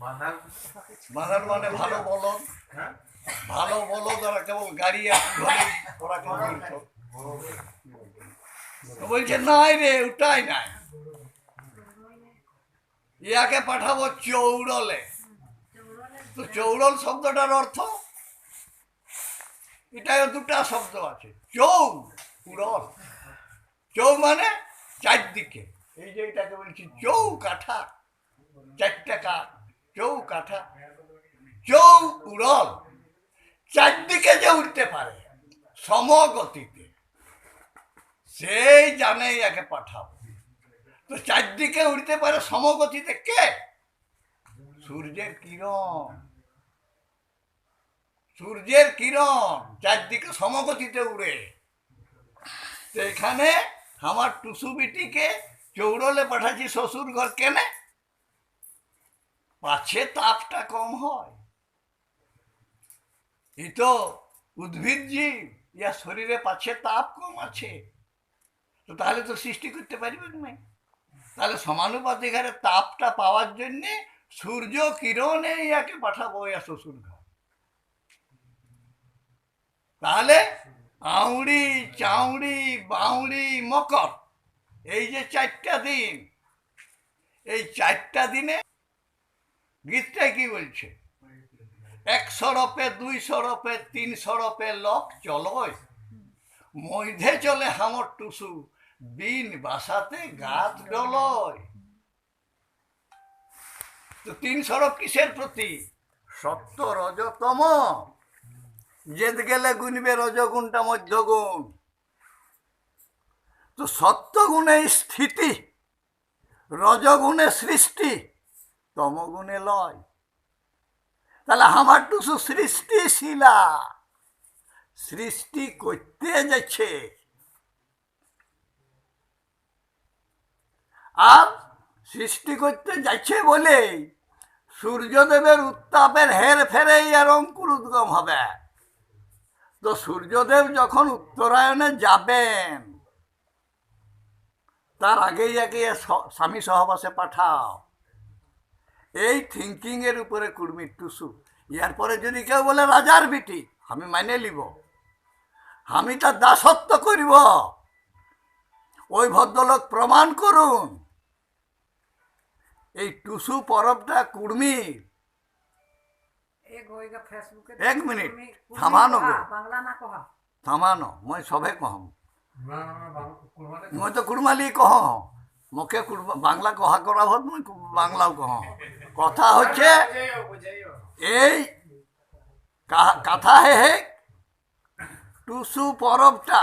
বাঁধার মানে ভালো বলদ। ভালো বলদ ওরা কেবল গাড়ি ওরা তো। বলছে নাই রে ওটাই নাই। ইয়াকে পাঠাবো চৌড়লে তো চৌড়ল শব্দটার অর্থ? এটাও দুটা শব্দ আছে। চৌ উড়ল চৌ মানে চারদিকে। এই যে এটাকে বলছি চৌ কাঠা চারটা কাঠ। চৌ কাঠা চৌ উড়ল চারদিকে যে উঠতে পারে, সমগতিতে, সেই জানে একে পাঠাবো। তো চারদিকে উঠতে পারে সমগতিতে কে? সূর্যের কিরণ। সূর্যের কিরণ চারদিকে সমগতিতে উড়ে। তো এখানে আমার টুসু বিটিকে চৌড়লে পাঠাচ্ছি শ্বশুর ঘর কেনে? পাছে তাপটা কম হয়। এই তো উদ্ভিদ জীব, ইয়া শরীরে পাছে তাপ কম আছে। তো তাহলে তো সৃষ্টি করতে পারবেন না। তাহলে সমানুপাতিক হারে তাপটা পাওয়ার জন্যে সূর্য কিরণে ইয়াকে পাঠাবো ইয়া শ্বশুর ঘর তাহলে আউড়ি, চাউড়ি, বাউড়ি, মকর, এই যে চারটা দিন, এই চারটা দিনে গীতটা কি বলছে? এক সরপে দুই সরপে তিন সরপে লক চলয়। মধ্যে চলে হামর টুসু, বিন বাসাতে গাছ ডলয়। তো তিন সরপ কিসের প্রতি সত্য রজতম। জেদ গেলে গুনবে রজগুণটা মধ্যগুণ। তো সত্যগুণে স্থিতি, রজগুণে সৃষ্টি। তমগুণে লয়। তাহলে আমার টুসু সৃষ্টিশীলা সৃষ্টি করতে যাচ্ছে। আর সৃষ্টি করতে যাচ্ছে বলেই সূর্যদেবের উত্তাপের হের ফেরেই আর অঙ্কুর উদ্গম হবে। তো সূর্যদেব যখন উত্তরায়ণে যাবেন, তার আগেই আগে স্বামী সহবাসে পাঠাও। এই থিঙ্কিংয়ের উপরে কুর্মি টুসু। ইয়ার পরে যদি কেউ বলে রাজার বিটি আমি মাইনে নিব। আমি তার দাসত্ব করিব। ওই ভদ্রলোক প্রমাণ করুন। এই টুসু পরবটা কুর্মি। এক মিনিট থামানো থামানো মই সবে কহম। মই তো কুর্মালি কহ মোকে বাংলা কহা করা হ'ল মই বাংলাও কহ কথা হচ্ছে এই কথা হে হে টুসু পরবটা।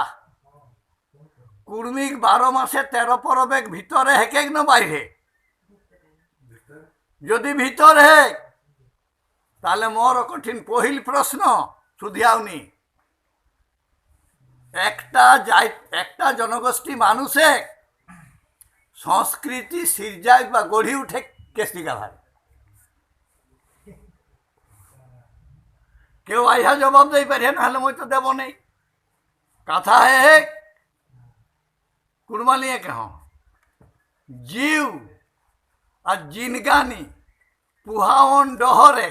কুর্মিক বারো মাসে তেরো পরবেক ভিতরে হেকেক না বাইরে? যদি ভিতর হেক তাহলে মোর কঠিন পহিল প্রশ্ন শুধিয়াওনি একটা যাই, একটা জনগোষ্ঠী মানুষে সংস্কৃতি সিরজায় বা গড়ি উঠে কেসিকা ভাই কেউ আইহা জবাব দেই পারে, নাহলে মই তো দেব নেই। কথা হে কুরবানিয়ে কেহ? জিউ আর জিনগানি পুহাওন ডহরে,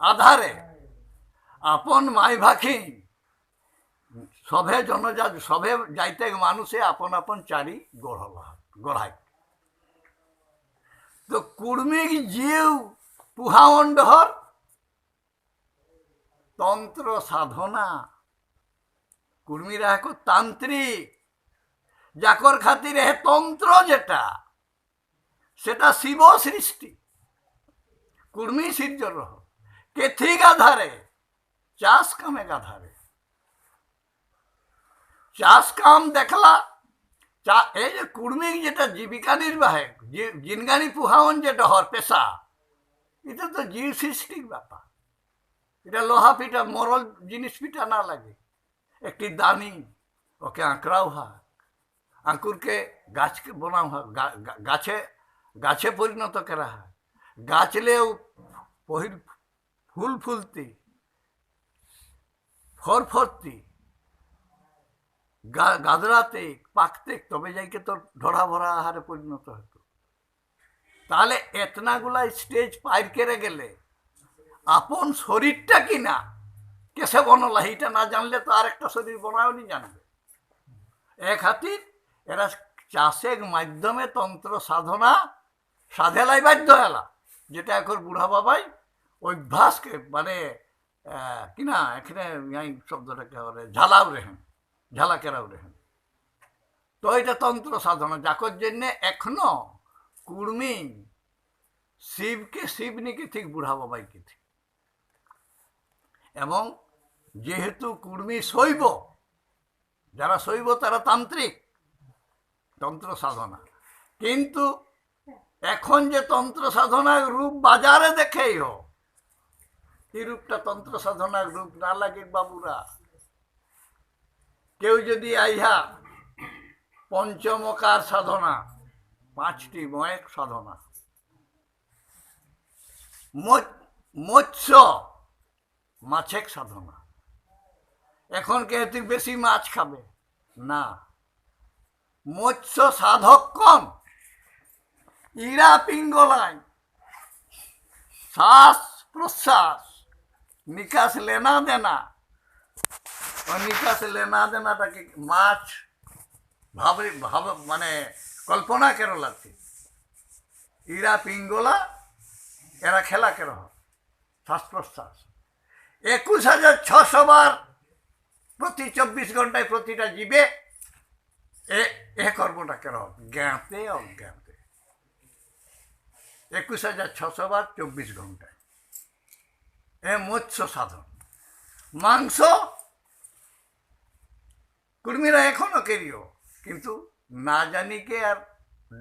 আধারে, আপন মাই ভাখি। সভে জনজা সভে যাইতে মানুষে আপন আপন চারি গড়লা, গড়ায়। তো কুর্মিক জিউ পুহাওন ডহর তন্ত্র সাধনা। কুর্মীরা এক তান্ত্রিক। যাকর খাতিরে তন্ত্র যেটা, সেটা শিব সৃষ্টি। কুর্মী সূর্যর কেথি গাধারে, চাষ কামে গাধারে। চাষ কাম দেখলা, চা, এই যে কুর্মিক যেটা জীবিকা নির্বাহে জিনগানি পুহাওন যেটা হর পেশা, এটা তো জীব সৃষ্টির ব্যাপার। এটা লোহা পিঠা, মরল জিনিস পিঠা না লাগে। একটি দানি, ওকে আঁকড়াও হয় আঙ্কুরকে গাছকে বোনাও গা- গাছে গাছে পরিণত করা হয় গাছলেও পহিল ফুল ফুলতি, ফর ফরতি। গাদরাতে, পাকতে, তবে যাইকে তোর ধরা ভরা আহারে পরিণত হতো। তাহলে এতনাগুলা স্টেজ পার করে গেলে আপন শরীরটা কি না? কেসে বনলা এইটা না জানলে তো আর একটা শরীর বনায়নি জানবে। এক হাতির, এরা চাষের মাধ্যমে তন্ত্র সাধনা সাধেলাই বাধ্য এলা, যেটা এখন বুড়া বাবাই অভ্যাসকে মানে কি না, এখানে শব্দটাকে বলে, ঝালাও রেহেন, ঝালাকেরাও রেহেন। তো এটা তন্ত্র সাধনা, যাকর জন্যে এখনও কুর্মি শিবকে, শিবনিকে ঠিক বুড়া বাবাইকে ঠিক এবং যেহেতু কুর্মী শৈব, যারা শৈব তারা তান্ত্রিক, তন্ত্র সাধনা। কিন্তু এখন যে তন্ত্র সাধনার রূপ বাজারে দেখেই হো এই রূপটা তন্ত্র সাধনার রূপ না লাগে বাবুরা। কেউ যদি আইহা পঞ্চমকার সাধনা, পাঁচটি ময়েক সাধনা, মৎ- মৎস্য মাছেক সাধনা এখন কে তুই বেশি মাছ খাবে? না। মৎস্য সাধক কম। ইরা পিঙ্গলায় শ্বাস প্রশ্বাস। নিকাশ লেনা দেনা। নিকাশ লেনা দেনাটাকে মাছ? ভাবে, ভাব মানে কল্পনা কেন লাগছে? ইরা পিঙ্গলা, এরা খেলা কেন শ্বাস প্রশ্বাস। একুশ হাজার ছশো বার প্রতি চব্বিশ ঘন্টায় প্রতিটা জীবে এ কর্মটা কেন? জ্ঞাতে, অজ্ঞাতে। একুশ হাজার ছশো বার চব্বিশ ঘন্টায়। এ মৎস্য সাধন। মাংস কুর্মীরা এখনও কেরিও, কিন্তু না জানিকে আর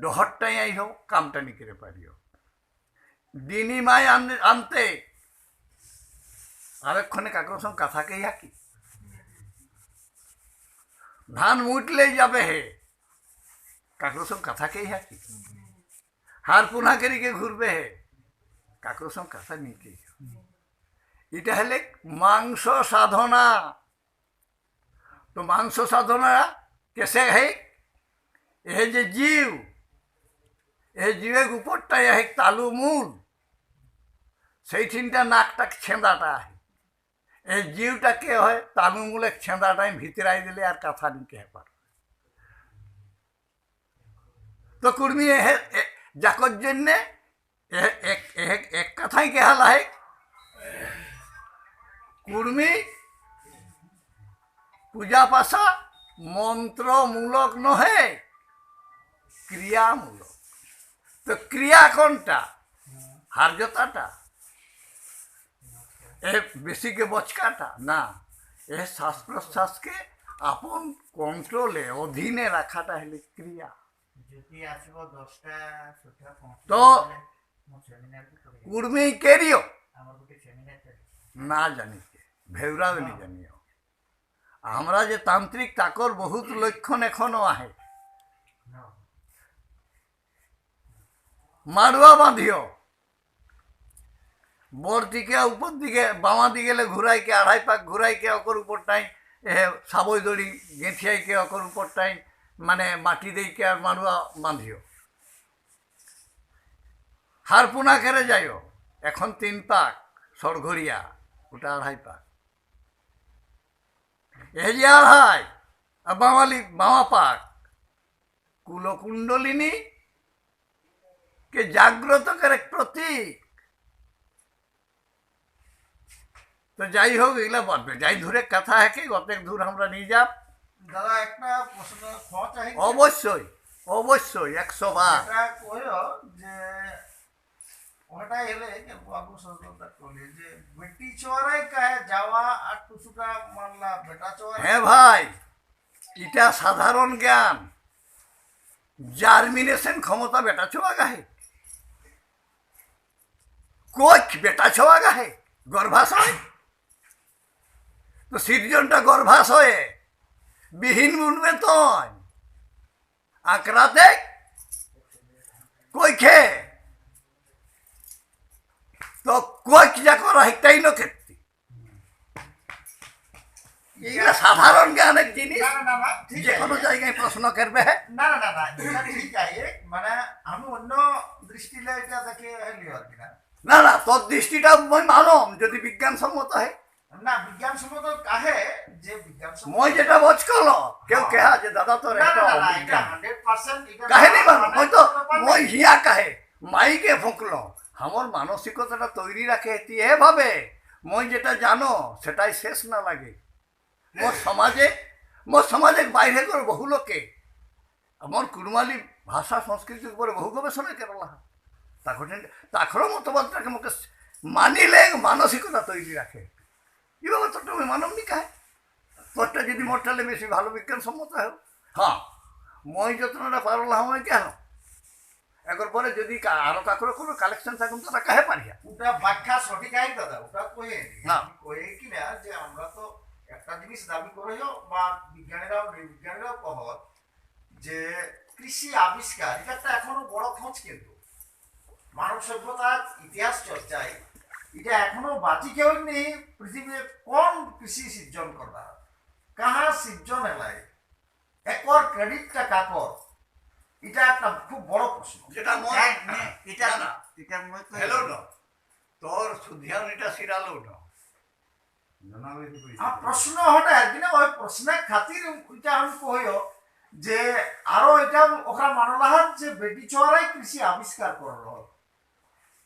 ডহরটাই আই হোক কামটা নিকেরে পারিও। বিনিময় আন- আনতে আরেকক্ষণে কাকুর সঙ্গে কথাকেই হাকি ধান মুটলেই যাবে হে। কাকুর সঙ্গে কথাকেই হাকি হার পুনাকেরিকে ঘুরবে হে। কাকুর সঙ্গে কথা নিকেই এটা হলে মাংস সাধনা। তো মাংস সাধনা কেসে হে? এ যে জীব এ জীবের উপরটাই হে তালু মূল সেইঠিনটা নাকটা ছেঁদাটা এই জীবটা কে হয় তালু মূলে ছেঁদাটাই ভিতরাই দিলে আর কথা নিকে পার তো কুর্মি, এ- এ- যাকর জন্যে এক কথাই কেহা লাহে? কুর্মি পূজা পাশা মন্ত্রমূলক নহে, ক্রিয়ামূলক। তো ক্রিয়া কোনটা? হার্যতাটা? এ বেশিকে বচকাটা? না। এ শ্বাস প্রশ্বাসকে আপন কন্ট্রোলে অধীনে রাখাটা হলে ক্রিয়া। তো কুর্মি কেরিও। না জানি ভেউরাও নি জানিও। আমরা যে তান্ত্রিক তাকর বহুত লক্ষণ এখনও আহে। মারুয়া বাঁধিও। বর দিকে, উপর দিকে বামা দিকে গেলে ঘুরাইকে আড়াই পাক ঘুরাইকে অকর উপরটাই সাবই দড়ি গেঁথিয়াইকে অকর উপরটাই মানে মাটি দিকে আর মারুয়া বাঁধিও। হারপুনা কেড়ে যাইও। এখন তিন পাক সরঘরিয়া ওটা আড়াই পাক। এ যে আড়াই আর বাঙালি বামা পাক, কুলকুণ্ডলিনী কে জাগ্রত করে প্রতীক। তো যাই হোক এগুলা বলবে। যাই ধরে কথা হেঁকে গতেক দূর আমরা নিয়ে যাব দাদা একটা প্রশ্ন অবশ্যই অবশ্যই একশো বার। যে ওটা এলে যে বাবু সজলতা কলি যে বেটি চোরাই কাহে যাওয়া আর টুসুটা মারলা বেটা চোরাই। হ্যাঁ ভাই এটা সাধারণ জ্ঞান। জার্মিনেশন ক্ষমতা বেটা ছোয়া গাহে কোচ বেটা ছোয়া গাহে গর্ভাশয়। তো সৃজনটা গর্ভাশয়ে বিহীন মুনবে তয় আঁকড়াতে কই খে? তো কোচ যা করা হেটাই ন ক্ষেত্রে এগুলা সাধারণ জ্ঞানের জিনিস। যে কোনো জায়গায় প্রশ্ন করবে না না না না এটা ঠিক আছে। মানে আমি অন্য দৃষ্টিলে এটা দেখে না না তোর দৃষ্টিটা মই মানম যদি বিজ্ঞানসম্মত হয়। না বিজ্ঞানসম্মত কাহে যে বিজ্ঞানসম্মত মই যেটা বোঝ করল কেউ কেহা যে দাদা তোর না না না এটা পার্সেন্ট কাহিনী মানো মই তো মই হিয়া কাহে মাইকে ফুঁকলো আমার মানসিকতাটা তৈরি রাখে এতিহে ভাবে মই যেটা জানো সেটাই শেষ না লাগে মোর সমাজে মোর সমাজে বাইরে করে বহু লোকে আমার কুড়মালি ভাষা সংস্কৃতির উপরে বহু গবেষণা করলা তখন তাখর মতবাদটাকে মোকে মানিলে মানসিকতা তৈরি রাখে এভাবে তো তুমি মানবনি কাহে তোরটা যদি মোরটালে বেশি ভালো বিজ্ঞানসম্মত হয়। হ্যাঁ। মই যত্নটা পারলাম আমি কেন? একর পরে যদি আরও কাকুর কোনো কালেকশন থাকুন তো তারা কাহে পারিয়া ওটা ব্যাখ্যা সঠিক আই দাদা ওটা কয়ে না। কয়ে কি না যে আমরা তো একটা জিনিস দাবি করে যাও বা বিজ্ঞানীরাও বিজ্ঞানীরাও কহ যে কৃষি আবিষ্কার এটা একটা এখনও বড় খোঁজ কিন্তু। মানব সভ্যতার ইতিহাস চর্চায় এটা এখনও বাঁচি কেউ নি পৃথিবীতে কম কৃষি সিজন করা কাহা সিজন এলাই? একর ক্রেডিটটা কাকর? এটা একটা খুব বড় প্রশ্ন। যেটা এটা না এটা হেলো না। তোর সুধিয়ান এটা সিরালো না। প্রশ্ন হটা কিনা ওই প্রশ্নের খাতির এটা আমি কহিও যে আরও এটা ওখানে মানলাহাত যে বেটি ছোয়ারাই কৃষি আবিষ্কার করল।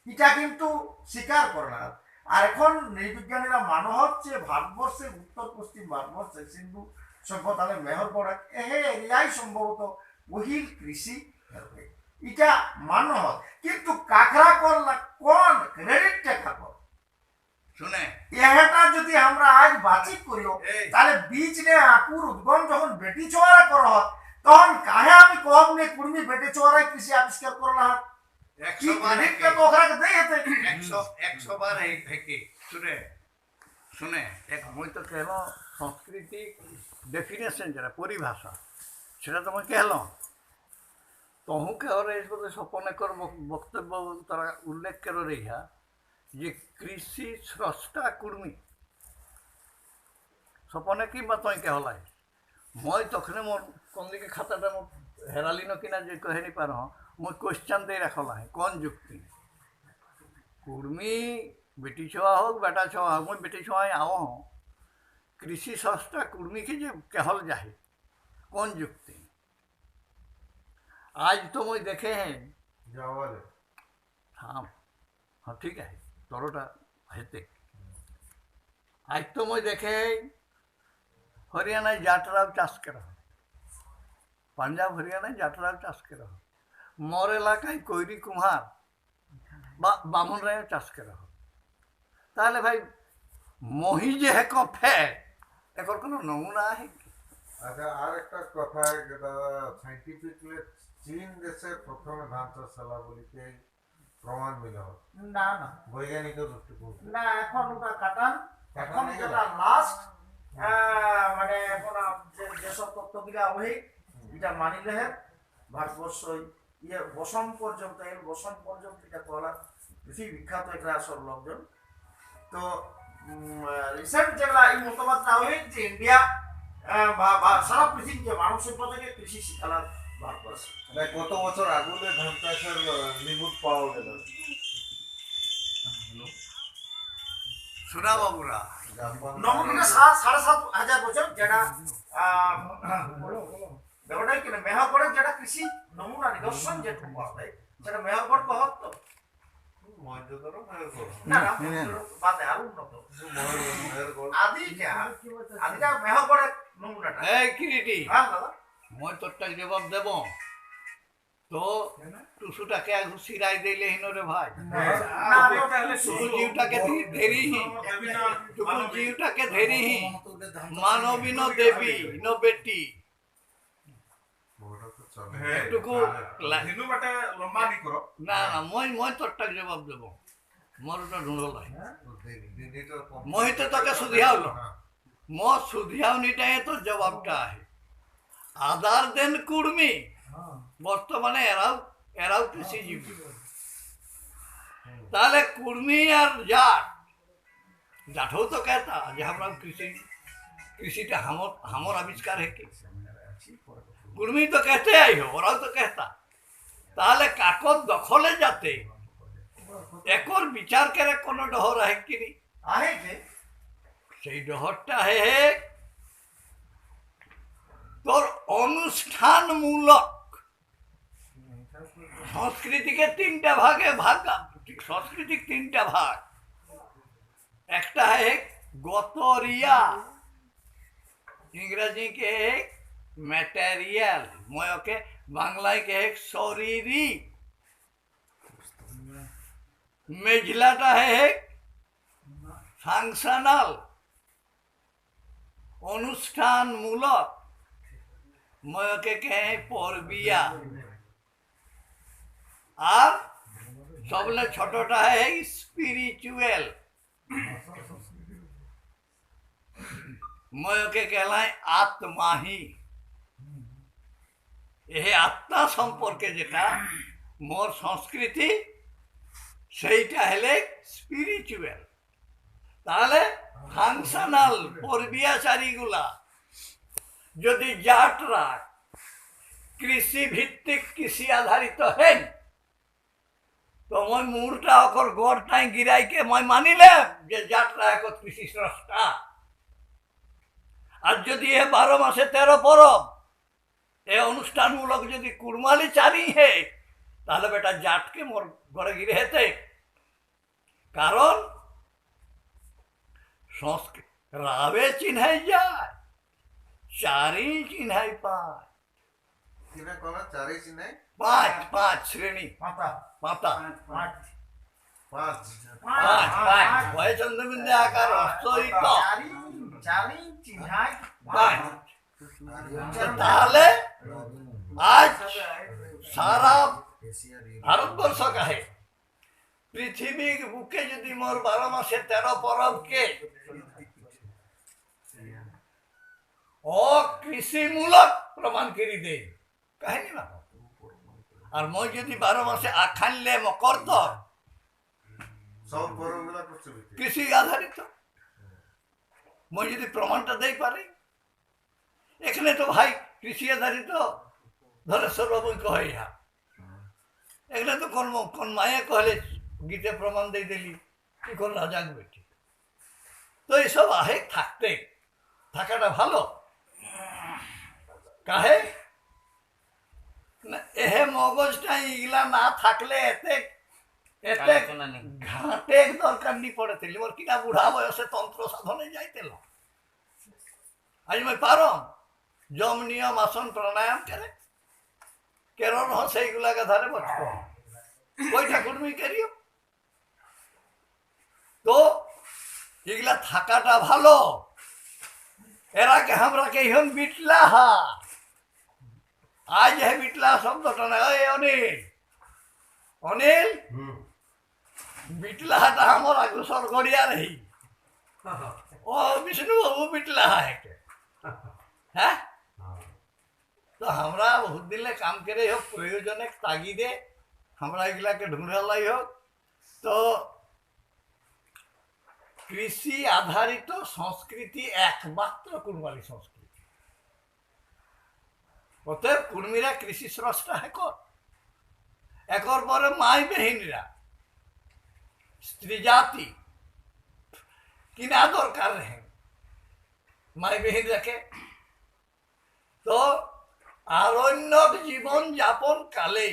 এটা কিন্তু স্বীকার করে না। আর এখন নৃবিজ্ঞানীরা মানো হচ্ছে ভারতবর্ষের উত্তর পশ্চিম ভারতবর্ষে সিন্ধু সভ্যতালে মেহর পড়ে এহে এরিয়াই সম্ভবত বহিল কৃষি। এটা মানো হত কিন্তু কাকরা করলা কোন ক্রেডিটটা খাকর শুনে। এটা যদি আমরা আজ বাচিক করিও তাহলে বীজ নে আকুর উদ্গম যখন বেটি চোয়ারা করা হত তখন কাহে আমি কম নে কুর্মি বেটি চোয়ারাই কৃষি আবিষ্কার করলা হত শুনে শুনে। এক মই তো কেহল সংস্কৃতি ডেফিনেশন যেটা পরিভাষা সেটা তো মই কেহল তহু কেহরে এই কথা সপনেকর বক- বক্তব্য তারা উল্লেখ করে রেহা যে কৃষি স্রষ্টা কুর্মী। সপনে কিংবা তই কেহলাই মই তখনে মোর কোন দিকে খাতাটা মোর হেরালি ন কিনা যে কহেনি পার মই কোশ্চান দিয়ে রাখলা কোন যুক্তি কুর্মী বেটি ছোয়া হোক বেটা ছোয়া হোক মই বেটি ছোঁয়াই আও হও। কৃষি সস্তা কুর্মীকে যে কেহল যাহে কোন যুক্তি আজ তো মই দেখে হ্যাঁ থাম। হ্যাঁ ঠিক আছে তরটা হেতে। আজ তো মই দেখে হরিয়ানায় জাটরাও চাষ করা হয় পাঞ্জাব হরিয়ানায় জাটরাও চাষ করা হয় মোর এলাকায় কৈরি কুমার বা বামন রায় চাষ করা হয়। তাহলে ভাই মহি যে হেক ফে একর কোনো নমুনা আছে? আচ্ছা আর একটা কথা যেটা সাইন্টিফিকলি চীন দেশে প্রথমে ধান চাষ চালা বলিতে প্রমাণ মিল না না। বৈজ্ঞানিক দৃষ্টিকোণ না এখন ওটা কাটান। এখন যেটা লাস্ট মানে এখন যে- যেসব তত্ত্বগুলা ওই এটা মানিলে হে ভারতবর্ষ ইয়ে বসম পর্যন্ত এর বসম পর্যন্ত এটা কলা পৃথিবী বিখ্যাত এটা সব লোকজন। তো রিসেন্ট যেগুলা এই মতবাদটা ওই যে ইন্ডিয়া বা- সারা পৃথিবীতে মানব সভ্যতাকে কৃষি শিখালার ভারতবর্ষ মানে কত বছর আগুনে ধান চাষের নিবুট পাওয়া গেল। সুরা বাবুরা নমুনা সাড়ে সাত হাজার বছর যেটা না মেহরগড়ের যেটা কৃষি নমুনা নিদর্শন যেটা পাওয়া যায় সেটা মেহরগড় কহত তো মহেন্দ্রগড় মেহেরগড় না না বাদে আর উন্নত মেহেরগড় আদি কে আদিটা মেহরগড়ের নমুনাটা এই কিরিটি দাদা মই তোরটা জবাব দেব তো টুসুটাকে সিরাই দিলে হিনরে ভাই জিউটাকে ধেরিহি জিউটাকে ধেরিহি মানবী ন দেবী ন বেটি ওটা তো চলে এটুকু লা- হিন্দু বাটে লম্বা নি করো না না মই মই তোরটা জবাব দেব মোর ওটা ঢুঁড়লাই দিদিটার কম মই তো তোকে সুধিয়াওলো হ্যাঁ। মো সুধিয়াওনিটাই তো জবাবটা আহে আদার দেন কুর্মি বর্তমানে এরাও এরাও কৃষিজীবী তাহলে কুর্মি আর জাট জাঠও তো कहता যে আমরা কৃষি কৃষিটা हमर हमर आविष्कार है कि কুর্মি তো কেটে আইব ওরাও তো কেতা তাহলে কাকর দখলে যাতে একর বিচার করে কোনো ডহর আহে কিনি আহে সেই ডহরটা হে। তোর অনুষ্ঠানমূলক সংস্কৃতিকে তিনটা ভাগে ভাগ সংস্কৃতিক তিনটা ভাগ। একটা হে গতরিয়া। ইংরাজিকে ম্যাটেরিয়াল ময়কে বাংলায় কে শরীরিক মেজলাটা হেক ফাংশনাল অনুষ্ঠানমূলক। ময়কে কে পরবিয়া। আর সবলে ছোটটা হে স্পিরিচুয়াল ময়কে কেলায় আত্মাহী। এ আত্মা সম্পর্কে যেটা, মোর সংস্কৃতি, সেইটা হলে স্পিরিচুয়াল তাহলে ফাংশনাল পর্বিয়াচারীগুলা যদি জাটরা কৃষি ভিত্তিক কৃষি আধারিত হেন, তো মই মুরটা অকর গড়টাই গিরাইকে মই মানিলাম যে জাটরা এক কৃষি স্রষ্টা আর যদি এ বারো মাসে তেরো পরব એ অনুষ্ঠানমূলক যদি কুরমানি চানি হে তাহলে বেটা জাটকে মোর গড়ে গিরে হেতে কারণ সংস্কৃত রাবে চিনহাই যায় চারি চিনহাই পায় চারি চিনহাই পাঁচ পাঁচ শ্রেণী পাতা পাতা পাঁচ পাঁচ পাঁচ ভয় চন্দ্রবিন্দু আকার হস্ত তাহলে আজ সারা ভারতবর্ষ কাহে পৃথিবীর বুকে যদি মোর বারো মাসে তেরো পরবকে অকৃষিমূলক প্রমাণ করি দে। কাহিনী না। আর মই যদি বারো মাসে আখানলে মকর তো কৃষি আধারিত। মই যদি প্রমাণটা দেই পারি? এখানে তো ভাই কৃষি আধারিত ধরেশ্বর বাবু কহে ইহা। এখানে তো কোন কোন মায়ে কহলে গীতে প্রমাণ দিয়ে দিলি কি কোন রাজাক বেটি তো এইসব আহে থাকতে থাকাটা ভালো। কাহে? এহে মগজটা ইগলা না থাকলে এতে এতে ঘাটে দরকার নি পড়ে তিলি। মোর কিনা বুড়া বয়সে তন্ত্র সাধনে যাইতেল? আজ মই পারম। যম নিয়ম আসন প্রাণায়াম করে কেন હશે એગુલા કથાને બચકો કોઈ ઠાকুર મી তো এগুলা থাকাটা ভালো। এরা কে আমরা কে হন বিটলা হা। আজ হে বিটলা শব্দটা না ওই অনিল। অনিল? বিটলাহাটা আমার অগ্রসর করিয়া নেই। ও বিষ্ণু বাবু বিটলাহা হ্যাঁ? তো আমরা বহুত দিনে কাম করে হোক, প্রয়োজনে তাগিদে আমরা এগুলাকে ঢুঁড়ালাই হোক। তো কৃষি আধারিত সংস্কৃতি একমাত্র কুর্মালি সংস্কৃতি। অতএব কুর্মীরা কৃষি স্রষ্টা একর। একর পরে মাই বেহিনীরা স্ত্রী জাতি কিনা দরকার রেহেন মাই বেহিনীরাকে। তো আরণ্যক জীবন যাপন কালে।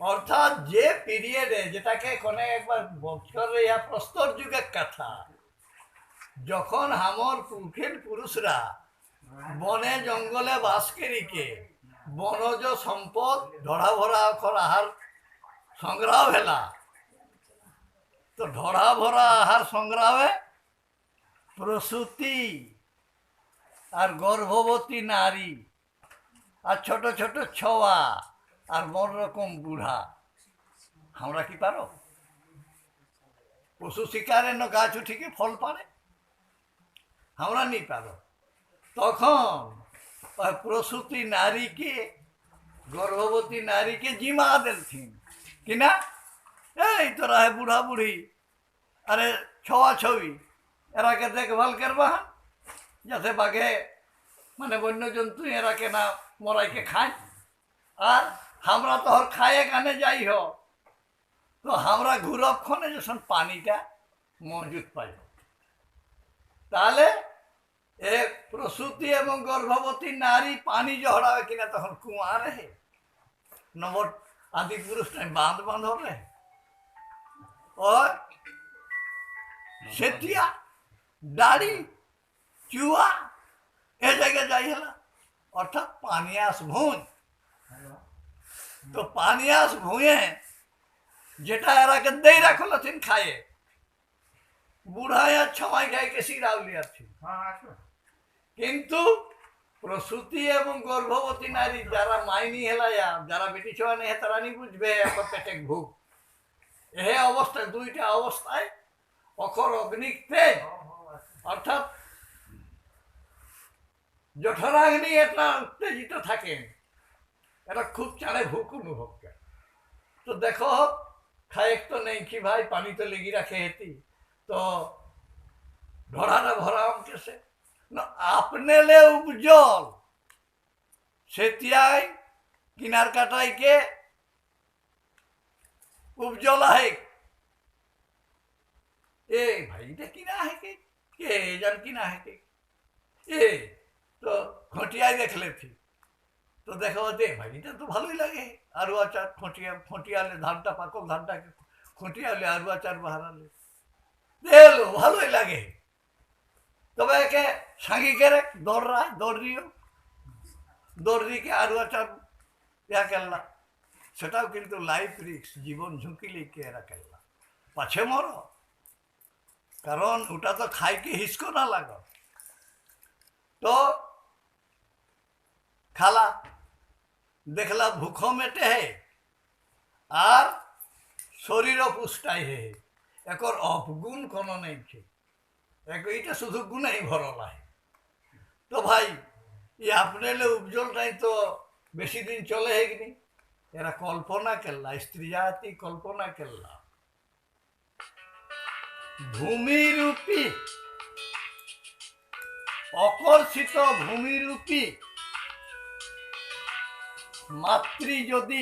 অর্থাৎ যে পিরিয়ডে যেটাকে কোনে একবার বছর ইয়া প্রস্তর যুগের কথা, যখন আমার পুরুষের পুরুষরা বনে জঙ্গলে বাস করিকে বনজ সম্পদ ধরা ভরা আহার সংগ্রাহ হেলা। তো ধরা ভরা আহার সংগ্রামে প্রসূতি আর গর্ভবতী নারী, আর ছোট ছোট ছোয়া, আর বড় রকম বুড়া। আমরা কি পারো? পশু শিকারের গাছ উঠিকে ফল পারে? আমরা নি পারো। তখন প্রসূতি নারীকে, গর্ভবতী নারীকে জিমা দেলথিন কিনা এই তোরা বুড়া বুড়ি, আরে ছোয়া ছবি এরাকে দেখভাল করবা? যাতে বাঘে মানে বন্যজন্তু এরাকে না মরাইকে খায়। আর আমরা তোর খায়ে কানে যাই হ তো আমরা ঘুরক্ষণে যখন পানিটা মজুদ পাই তাহলে এ প্রসূতি এবং গর্ভবতী নারী পানি জহড়াবে কিনা তখন কুয়া রে। নম্বর আদি পুরুষ নাই, বাঁধ বাঁধ হবে ও সেটিয়া দাড়ি চুয়া এ জায়গায় যাই হেলা অর্থাৎ পানিয়াস ভুঁই তো পানিয়াস ভুঁয়ে যেটা এরাকে দেই রাখল তিন খায়ে বুড়ায় আর ছমাই খাই কে সিরাউলি আছে হ্যাঁ আসো কিন্তু প্রসূতি এবং গর্ভবতী নারী যারা মাইনি হেলায়া যারা বেটি ছোয়া নেই তারা নি বুঝবে এখন পেটে ভুক এ অবস্থায় দুইটা অবস্থায় অখর অগ্নিক তেজ অর্থাৎ জঠরাগ্নি এটা উত্তেজিত থাকেন এটা খুব চাঁড়ে ভুক অনুভব করে তো দেখো খায়েক তো নেই কি ভাই পানি তো লেগি রাখে হেতি তো ঢড়াটা ভরাম কেসে না আপনে লে উপজল সেতিয়াই কিনার কাটাই কে उपजल आहे ए भाई এটা কিনা है के के जान किना है के ए তো খটিয়াই দেখলে থি তো দেখো ভাই এটা তো ভালোই লাগে আরু আচার খটিয়া, খটিয়ালে ধানটা, পাকল ধানটাকে খটিয়ালে আরু আচার বাহারালে। দেখল ভালোই লাগে। তবে একে সাঙ্গি করে দৌড়ায় দৌড় দিও দৌড় দিকে আরু আচার ইয়া করলা সেটাও কিন্তু লাইফ রিক্স জীবন ঝুঁকি লিখে এরা করলা পাছে মরো। কারণ ওটা তো খাইকে হিসকো না লাগো। তো খালা, দেখলা ভুখ মেটে হে, আর শরীরও পুষ্টাই হে। একর অপগুণ কোনো নেই এক এইটা শুধু গুণেই ভরলা হে তো ভাই ই আপনি উপজলটাই তো বেশি দিন চলে হে কি এরা কল্পনা করলা স্ত্রী জাতি কল্পনা করলা ভূমিরূপী, অকর্ষিত ভূমিরূপী মাতৃ যদি